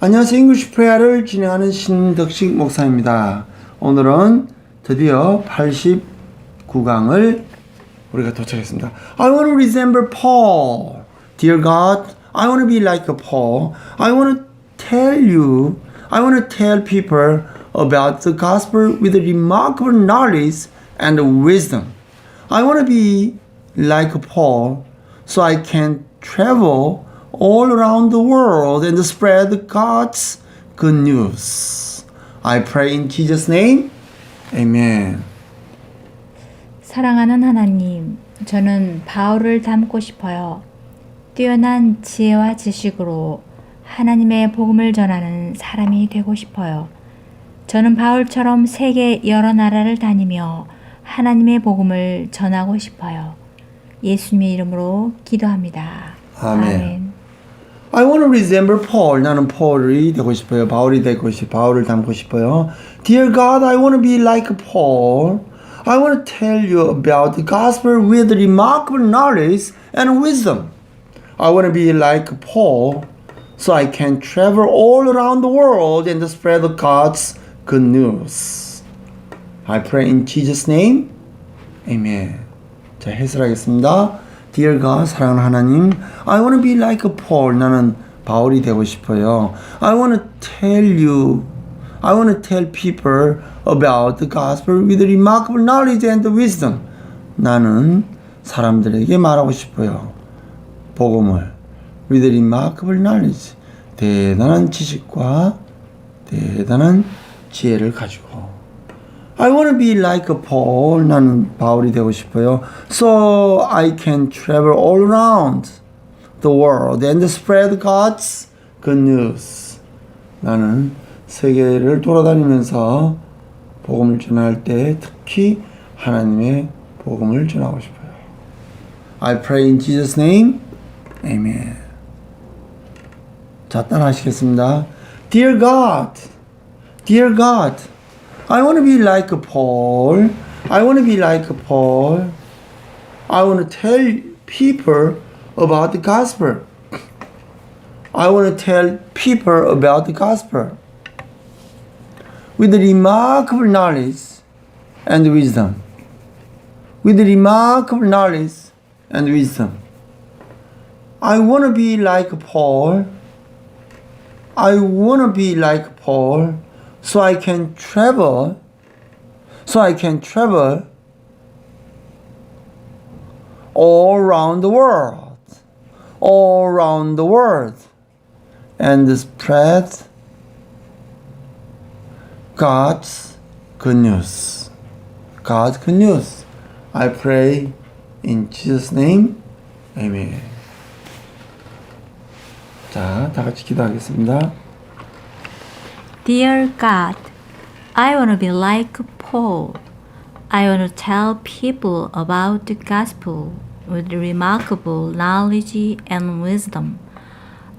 안녕하세요. 잉글리시 프레야를 진행하는 신덕식 목사입니다. 오늘은 드디어 89강을 우리가 도착했습니다. I want to resemble Paul. Dear God, I want to be like Paul. I want to tell you, I want to tell people about the gospel with remarkable knowledge and wisdom. I want to be like Paul so I can travel all around the world and spread God's good news. I pray in Jesus' name. Amen. 사랑하는 하나님, 저는 바울을 닮고 싶어요. 뛰어난 지혜와 지식으로 하나님의 복음을 전하는 사람이 되고 싶어요. 저는 바울처럼 세계 여러 나라를 다니며 하나님의 복음을 전하고 싶어요. 예수님의 이름으로 기도합니다. 아멘. I want to resemble Paul. 나는 폴이 되고 싶어요. 바울이 되고 싶, 바울을 닮고 싶어요. Dear God, I want to be like Paul. I want to tell you about the gospel with remarkable knowledge and wisdom. I want to be like Paul, so I can travel all around the world and spread God's good news. I pray in Jesus' name. Amen. 자, 해설하겠습니다. Dear God, 사랑하는 하나님, I want to be like Paul. 나는 바울이 되고 싶어요. I want to tell you, I want to tell people about the gospel with remarkable knowledge and wisdom. 나는 사람들에게 말하고 싶어요. 복음을 with remarkable knowledge. 대단한 지식과 대단한 지혜를 가지고. I want to be like Paul. 나는 바울이 되고 싶어요. So I can travel all around the world and spread God's good news. 나는 세계를 돌아다니면서 복음을 전할 때 특히 하나님의 복음을 전하고 싶어요. I pray in Jesus' name. Amen. 자, 따라하시겠습니다. Dear God, Dear God, I want to be like Paul. I want to be like Paul. I want to tell people about the gospel. I want to tell people about the gospel with remarkable knowledge and wisdom. With remarkable knowledge and wisdom. I want to be like Paul. I want to be like Paul so I can travel so I can travel all around the world all around the world and spread God's good news God's good news I pray in Jesus name Amen 자, 다 같이 기도하겠습니다. Dear God, I want to be like Paul. I want to tell people about the gospel with remarkable knowledge and wisdom.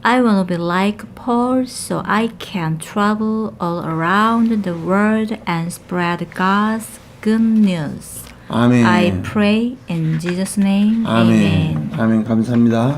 I want to be like Paul so I can travel all around the world and spread God's good news. 아멘. I pray in Jesus' name. 아멘. Amen. 아멘. 감사합니다.